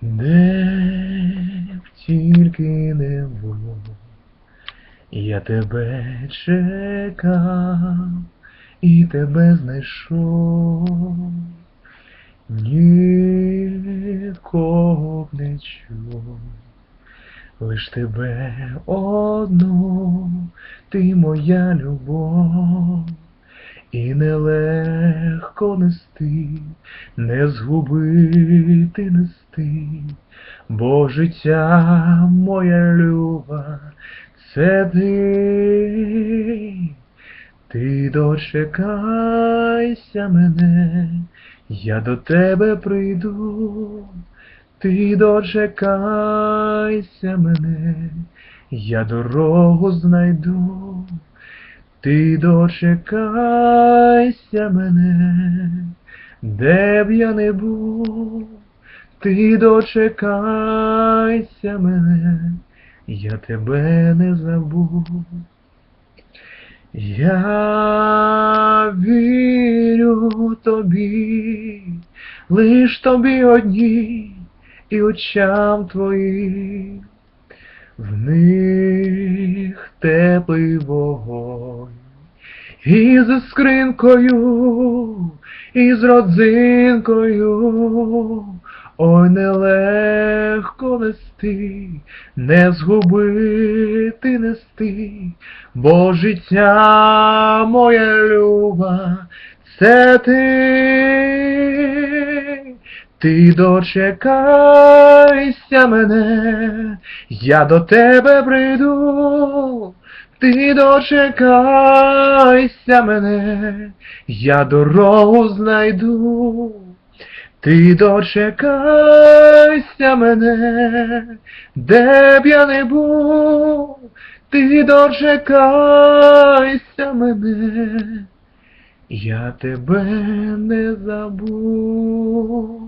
Де тільки не було, я тебе чекав і тебе знайшов, нікого б не чув, лиш тебе одну, ти моя любов. І нелегко нести, не згубити нести, бо життя моя люба, це ти, ти дочекайся мене, я до тебе прийду, ти дочекайся мене, я дорогу знайду. Ти дочекайся мене, де б я не був, ти дочекайся мене, я тебе не забув. Я вірю тобі, лиш тобі одній і очам твоїм. В них теплий вогонь, і з скринкою, і з родзинкою, ой, нелегко нести, не згубити нести, бо життя моя люба, це ти. Ти дочекайся мене, я до тебе прийду, ти дочекайся мене, я дорогу знайду, ти дочекайся мене, де б я не був, ти дочекайся мене, я тебе не забув.